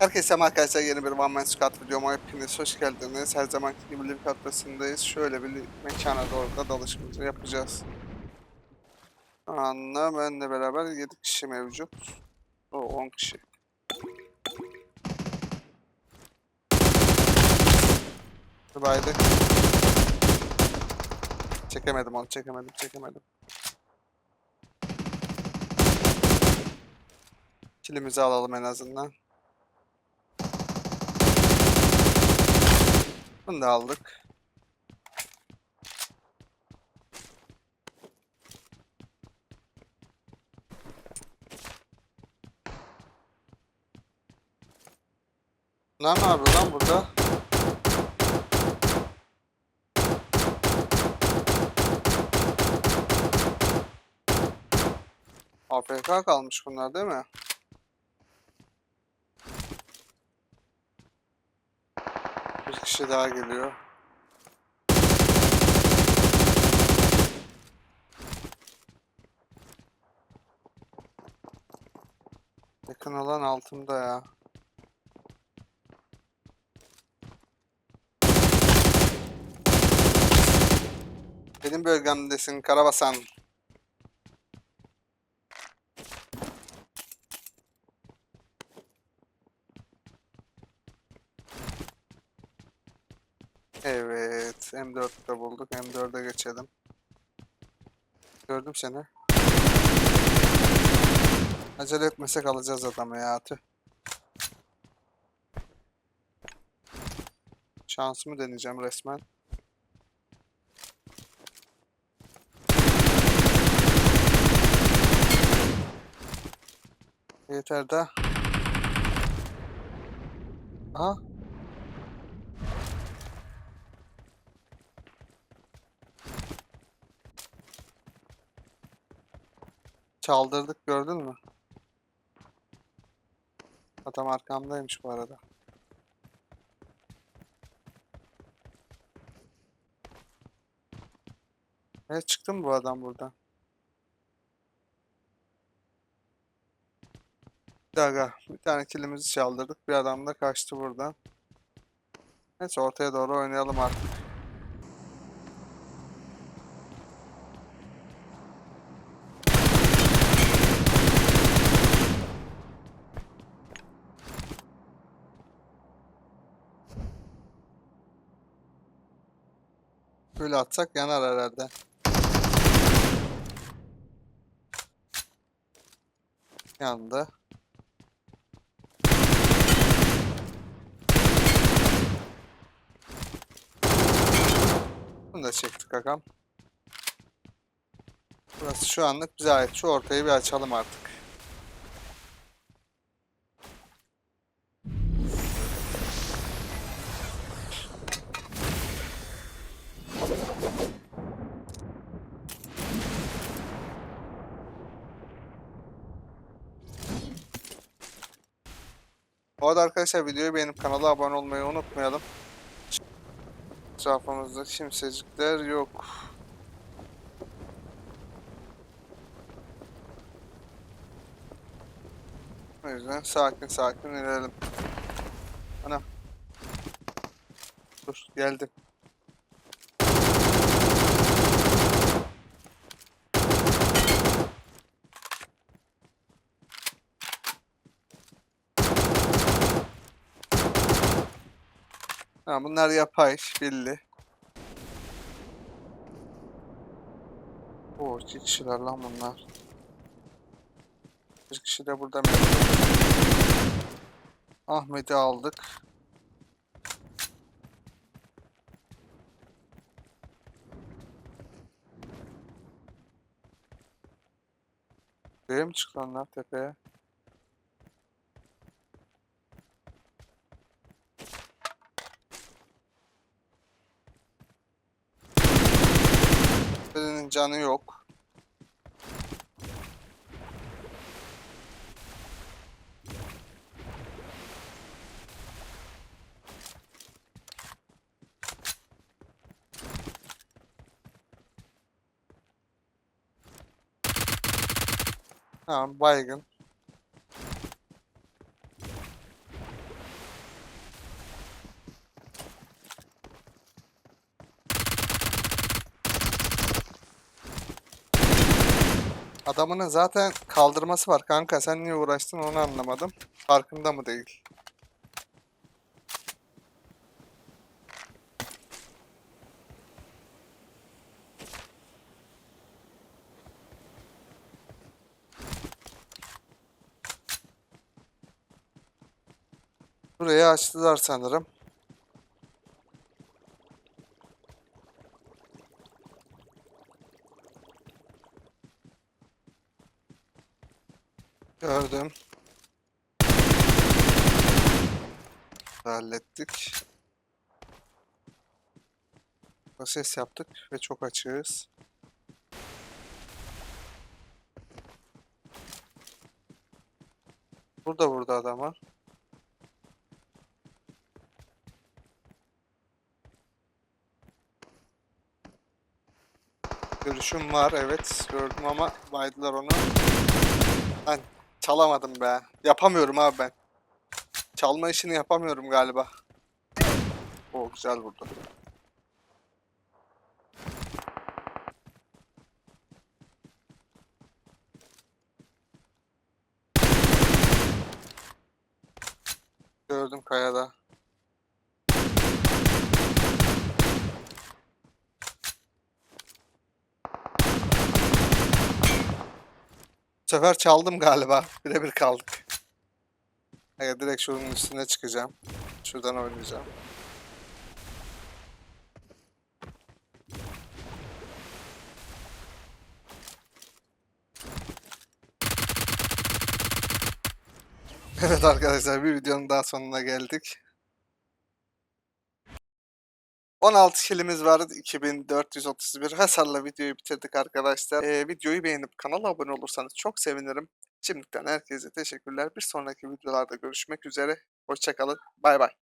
Herkese selam arkadaşlar yeni bir One Man Squad videoma hepiniz hoş geldiniz. Her zamanki gibi Liv kadrosundayız. Şöyle bir mekana doğru da dalışımızı yapacağız. Anla benle beraber 7 kişi mevcut. O 10 kişi. Baydık. Çekemedim onu çekemedim çekemedim. Kilimizi alalım en azından. Bunu da aldık. Lan ne yapıyor lan burada? AFK kalmış bunlar değil mi? Kişi daha geliyor. Yakın olan altımda ya. Benim bölgemdesin Karabasan. Evet, M4'te bulduk. M4'e geçelim. Gördüm seni. Acele etmesek alacağız adamı ya. Tüh. Şansımı deneyeceğim resmen. Yeter de. Aha. Çaldırdık gördün mü? Adam arkamdaymış bu arada. Evet çıktı mı bu adam buradan? Dakika. Bir tane kilimizi çaldırdık. Bir adam da kaçtı buradan. Neyse ortaya doğru oynayalım artık. Böyle atsak yanar herhalde. Yandı. Bunu da çektik agam. Burası şu anlık bize ait. Şu ortayı bir açalım artık. Bu arada arkadaşlar videoyu beğenip kanala abone olmayı unutmayalım. Etrafımızda kimsecikler yok. O yüzden sakin sakin inelim. Ana. Dur geldim. Ha, bunlar yapay, belli. Oo, iki kişiler lan bunlar. Bir kişi de burada. Ahmet'i aldık. Buraya mı çıkanlar tepeye? Birinin canı yok. Tamam baygın. Adamının zaten kaldırması var kanka. Sen niye uğraştın onu anlamadım. Farkında mı değil? Burayı açtılar sanırım. Gördüm. Hallettik. Ses yaptık ve çok açığız. Burada burada adam var. Görüşüm var evet gördüm ama baydılar onu. Ben çalamadım be. Yapamıyorum abi ben. Çalma işini yapamıyorum galiba. O güzel vurdu. Gördüm kayada. Sefer çaldım galiba. Birebir kaldık. Evet, direkt şunun üstüne çıkacağım. Şuradan oynayacağım. Evet arkadaşlar bir videonun daha sonuna geldik. 16 kilimiz vardı. 2431 hasarla videoyu bitirdik arkadaşlar. Ee, videoyu beğenip kanala abone olursanız çok sevinirim. Şimdiden herkese teşekkürler. Bir sonraki videolarda görüşmek üzere. Hoşçakalın. Bay bay.